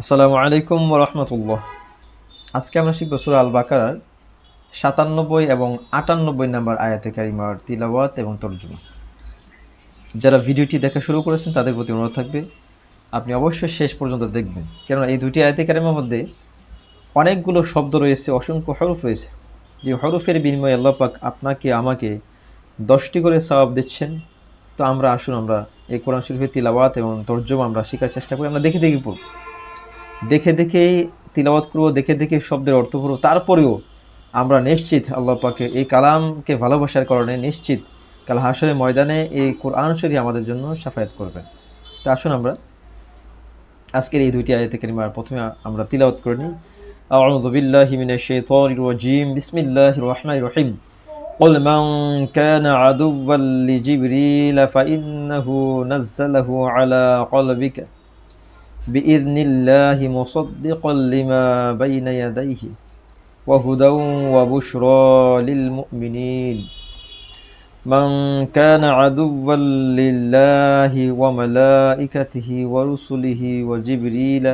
আসসালামু আলাইকুম রহমতুল্লাহ। আজকে আমরা শিখব সুরা আল বাকারার সাতানব্বই এবং আটানব্বই নাম্বার আয়াতে কারিমার তিলাওয়াত এবং তর্জমা। যারা ভিডিওটি দেখা শুরু করেছেন, তাদের প্রতি অনুরোধ থাকবে, আপনি অবশ্যই শেষ পর্যন্ত দেখবেন। কেননা এই দুটি আয়াতে কারিমার মধ্যে অনেকগুলো শব্দ রয়েছে, অসংখ্য হরফ রয়েছে। যে হরফের বিনিময়ে আল্লাহ পাক আপনাকে, আমাকে দশটি করে সওয়াব দিচ্ছেন। তো আমরা আসুন, আমরা এই কোরআন শরীফের তিলাওয়াত এবং তর্জমা আমরা শেখার চেষ্টা করি। আমরা দেখে দেখে পড়ব। দেখে দেখেই তিলাওয়াত করবো দেখে দেখে শব্দের অর্থ পড়বো তারপরেও আমরা নিশ্চিত আল্লাহ পাকে এই কালামকে ভালোবাসার কারণে নিশ্চিত কাল হাসরের ময়দানে এই কোরআন শরীফ আমাদের জন্য সাফায়াত করবেন তা আসুন আমরা আজকের এই দুইটি আয়াতে কারিমার প্রথমে আমরা তিলাওয়াত করে নিই أعوذ بالله من الشيطان الرجيم بسم الله الرحمن الرحيم قل من كان عدوا لجبريل فإنه نزله على قلبك بإذن الله مصدقا لما بين يديه وهدى وبشرى للمؤمنين من كان عدوا لله وملائكته ورسله وجبريل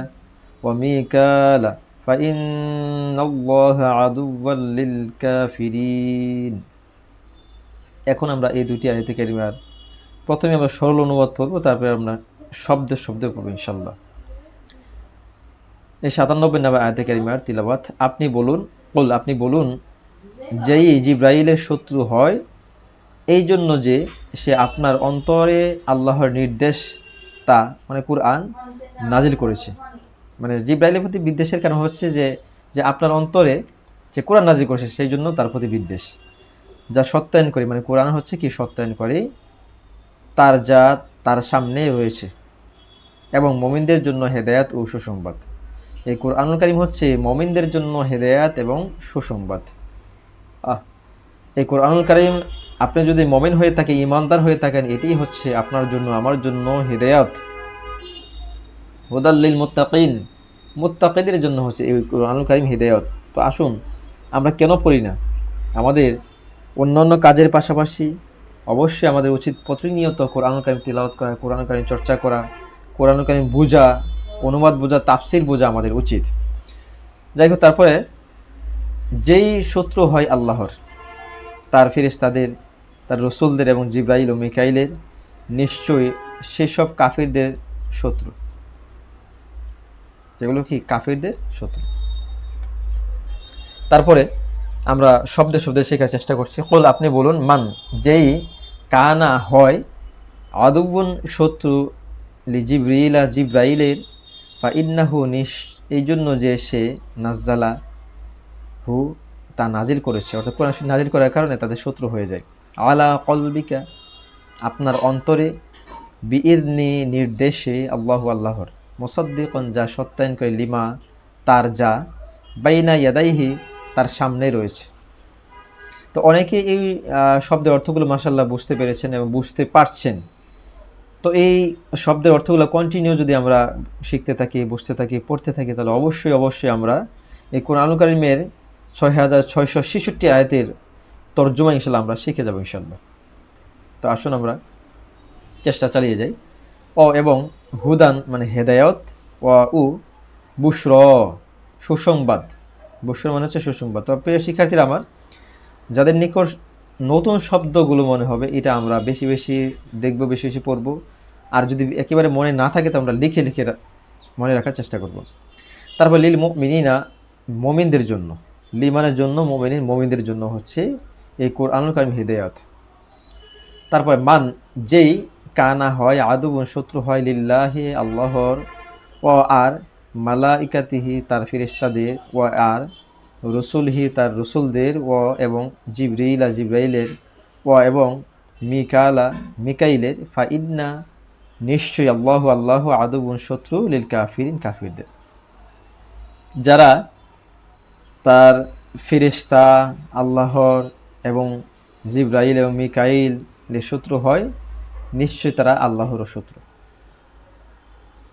وميكال فإن الله عدوا للكافرين এখন আমরা এই দুটি আয়তে কারিমার প্রথমে আমরা সরল অনুবাদ পড়ব তারপরে আমরা শব্দে শব্দে পড়ব ইনশাল্লাহ এই সাতানব্বই নামে আয়তে কারিমার তিলাবাত আপনি বলুন বল আপনি বলুন, যেই জিব্রাইলের শত্রু হয় এই জন্য যে সে আপনার অন্তরে আল্লাহর নির্দেশ তা মানে কুরআন নাজিল করেছে। মানে জিব্রাইলের প্রতি বিদ্বেষের কারণ হচ্ছে যে যে আপনার অন্তরে যে কোরআন নাজিল করেছে সেই জন্য তার প্রতি বিদ্বেষ। যা সত্যায়ন করে মানে কোরআন হচ্ছে কি, সত্যায়ন করে তার যা তার সামনে রয়েছে। এবং মমিনদের জন্য হেদায়াত ও সুসংবাদ। এই কোরআনুল কারিম হচ্ছে মমিনদের জন্য হেদায়াত এবং সুসংবাদ। আহ, এই কোরআনুল কারিম আপনি যদি মমিন হয়ে থাকে, ইমানদার হয়ে থাকেন, এটি হচ্ছে আপনার জন্য, আমার জন্য হেদায়াত। হুদাল্লিল মুত্তাকিন, মুত্তাকিদের জন্য হচ্ছে এই কোরআনুল কারিম হেদায়ত। তো আসুন, আমরা কেন পড়ি না? আমাদের অন্যান্য কাজের পাশাপাশি অবশ্যই আমাদের উচিত প্রতিনিয়ত কোরআনুল কারিম তিলাওয়াত করা, কোরআনুল কারিম চর্চা করা, কোরআনুল কারিম বোঝা অনুবাদ বোঝা, তাফসির বোঝা আমাদের উচিত। যাই হোক, তারপরে যেই শত্রু হয় আল্লাহর, তার ফেরেশতাদের, তার রসুলদের এবং জিব্রাইল ও মিকাইলের, নিশ্চয়ই সেসব কাফিরদের শত্রু। যেগুলো কি? কাফিরদের শত্রু। তারপরে আমরা শব্দে শব্দে শেখার চেষ্টা করছি। কল, আপনি বলুন, মান, যেই কানা হয় আদুবুন শত্রু জিব্রাইলা জিব্রাইলের বা ইন্নাহু নিশ এই জন্য যে সে নাজ্জালা হু তা নাজিল করেছে, অর্থাৎ কোরআন নাজিল করার কারণে তাদের শত্রু হয়ে যায়। আলা কলবিকা, আপনার অন্তরে বিইদনি নির্দেশে আল্লাহ আল্লাহর। মোসাদ্দিকন, যা সত্যায়ন করে লিমা, তার যা, বাইনা ইয়াদাইহি, তার সামনে রয়েছে। তো অনেকে এই শব্দের অর্থগুলো মাসাল্লাহ বুঝতে পেরেছেন এবং বুঝতে পারছেন। তো এই শব্দের অর্থগুলো কন্টিনিউ যদি আমরা শিখতে থাকি, বুঝতে থাকি, পড়তে থাকি, তাহলে অবশ্যই অবশ্যই আমরা এই কোরআন কারিমের ছয় হাজার ছয়শো ছেষট্টি আয়াতের তর্জমা ইনশাল্লাহ আমরা শিখে যাব ইনশাল্লাহ তো আসুন আমরা চেষ্টা চালিয়ে যাই। অ এবং হুদান মানে হেদায়ত ও উ বুশ্র, সুসংবাদ। বুশ্র মানে হচ্ছে সুসংবাদ। তো প্রিয় শিক্ষার্থীরা আমার, যাদের নিকট নতুন শব্দগুলো মনে হবে, এটা আমরা বেশি বেশি দেখব, বেশি বেশি পড়ব। আর যদি একেবারে মনে না থাকে, তো আমরা লিখে লিখে মনে রাখার চেষ্টা করব। তারপর লিল মিনিনা মমিনদের জন্য। লিমানের জন্য মোমিনিন মমিনদের জন্য হচ্ছে এই কোরআনুল কারিম হিদায়ত। তারপরে, মান যেই কানা হয়, আদুবন শত্রু হয় লিল্লাহি আল্লাহর, ও আর মালাইকাতিহি তার ফিরিস্তাদের ও আর রসুলহি তার রসুলদের ও এবং জিব্রাইলা জিব্রাইলের ও এবং মিকালা, মিকাইলের, ফাইন্না নিশ্চয়ই আল্লাহ আল্লাহ আদুবন শত্রু লিল কাফিরিন কাফিরদের। যারা তার ফিরিস্তা আল্লাহর এবং জিব্রাইল এবং মিকাইল শত্রু হয়, নিশ্চয়ই তারা আল্লাহর শত্রু।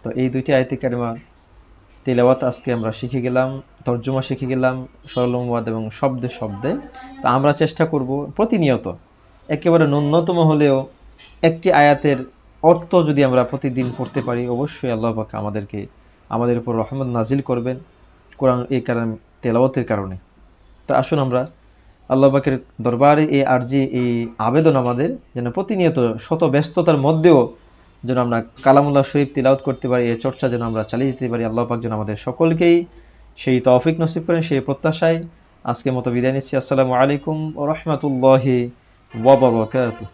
তো এই দুইটি আয়তি কারিমা তিলাওয়াত আজকে আমরা শিখে গেলাম, তর্জমা শিখে গেলাম, সরলমবাদ এবং শব্দে শব্দে। তা আমরা চেষ্টা করব প্রতিনিয়ত, একেবারে ন্যূনতম হলেও একটি আয়াতের অর্থ যদি আমরা প্রতিদিন পড়তে পারি, অবশ্যই আল্লাহ পাক আমাদেরকে, আমাদের উপর রহমত নাজিল করবেন কোরআন এই কারণ তেলাওয়াতের কারণে। তা আসুন আমরা আল্লাহ পাকের দরবারে এই আর্জি, এই আবেদন আমাদের যেন প্রতিনিয়ত শত ব্যস্ততার মধ্যেও যেন আমরা কালামুল্লাহ শরীফ তিলাউত করতে পারি এ চর্চা যেন আমরা চালিয়ে যেতে পারি, আল্লাহ পাক যেন আমাদের সকলকেই সেই তৌফিক নসিব করেন, সেই প্রত্যাশায় আজকের মতো বিদায় নিচ্ছি। আসসালামু আলাইকুম ও রহমতুল্লাহি ওবরকাতুহ